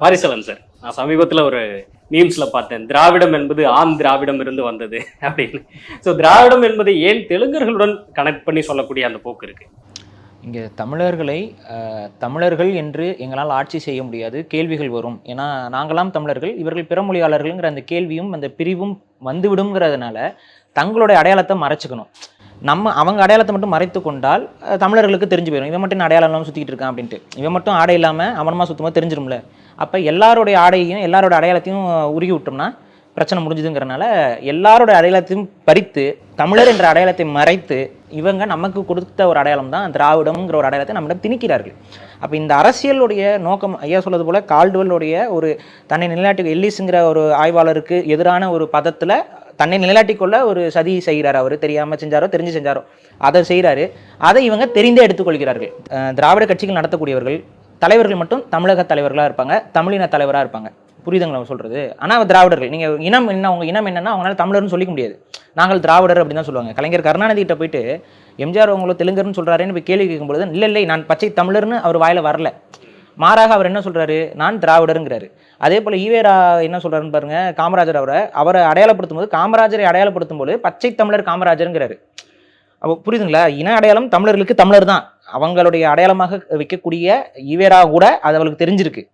பாரிசலன் sir. நான் சமீபத்தில் ஒரு மீம்ஸில் பார்த்தேன். திராவிடம் என்பது ஆண் திராவிடம் இருந்து வந்தது அப்படின்னு. ஸோ திராவிடம் என்பதை ஏன் தெலுங்கர்களுடன் கனெக்ட் பண்ணி சொல்லக்கூடிய அந்த போக்கு இருக்குது இங்கே தமிழர்களை தமிழர்கள் என்று எங்களால் ஆட்சி செய்ய முடியாது. கேள்விகள் வரும். ஏன்னா நாங்களாம் தமிழர்கள் இவர்கள் பிற மொழியாளர்கள்ங்கிற அந்த கேள்வியும் அந்த பிரிவும் வந்துவிடுங்கிறதுனால தங்களுடைய அடையாளத்தை மறைச்சிக்கணும். நம்ம அவங்க அடையாளத்தை மட்டும் மறைத்து கொண்டால் தமிழர்களுக்கு தெரிஞ்சு போயிடும் இவன் மட்டும் அடையாளம் இல்லாமல் சுற்றிக்கிட்டு இருக்கான் அப்படின்ட்டு. இவன் மட்டும் ஆடை இல்லாமல் அவனமாக சுத்தமாக தெரிஞ்சிடும்ல அப்போ எல்லாருடைய ஆடையையும் எல்லாரோட அடையாளத்தையும் உருகி விட்டோம்னா பிரச்சனை முடிஞ்சுதுங்கிறனால எல்லாரோட அடையாளத்தையும் பறித்து தமிழர் என்ற அடையாளத்தை மறைத்து இவங்க நமக்கு கொடுத்த ஒரு அடையாளம் தான் திராவிடம்ங்கிற ஒரு அடையாளத்தை நம்மிடம் திணிக்கிறார்கள். அப்போ இந்த அரசியலுடைய நோக்கம் ஐயா சொல்லது போல் கால்டுவலுடைய ஒரு தன்னை நிலைநாட்டி எல்லிஸுங்கிற ஒரு ஆய்வாளருக்கு எதிரான ஒரு பதத்தில் தன்னை நிலைநாட்டிக் கொள்ள ஒரு சதி செய்கிறார் அவர். தெரியாமல் செஞ்சாரோ தெரிஞ்சு செஞ்சாரோ. அதை செய்கிறாரு அதை இவங்க தெரிந்தே எடுத்துக்கொள்கிறார்கள். திராவிட கட்சிகள் நடத்தக்கூடியவர்கள் தலைவர்கள் மட்டும் தமிழக தலைவர்களாக இருப்பாங்க தமிழின தலைவராக இருப்பாங்க. புரியுதுங்களா அவங்க சொல்றது? ஆனால் திராவிடர்கள். நீங்கள் இனம் என்ன அவங்க இனம் என்னன்னா அவங்களால தமிழர்னு சொல்லிக்க முடியாது. நாங்கள் திராவிடர் அப்படின்னு தான் சொல்லுவாங்க. கலைஞர் கருணாநிதி கிட்ட போயிட்டு எம்ஜிஆர் உங்களை தெலுங்கர்னு சொல்கிறாருன்னு போய் கேள்வி கேட்கும்பொழுது இல்லை இல்லை நான் பச்சை தமிழர்னு அவர் வாயில வரல. மாறாக அவர் என்ன சொல்கிறாரு நான் திராவிடருங்கிறாரு. அதே போல் ஈவேரா என்ன சொல்கிறாருன்னு பாருங்க காமராஜர் அவரை. அவரை அடையாளப்படுத்தும் போது காமராஜரை அடையாளப்படுத்தும் போது பச்சை தமிழர் காமராஜருங்கிறாரு. அப்போ புரியுதுங்களா? இன அடையாளம் தமிழர்களுக்கு தமிழர் தான். அவங்களுடைய அடையாளமாக வைக்கக்கூடிய ஈவேரா கூட அது அவளுக்கு தெரிஞ்சிருக்கு.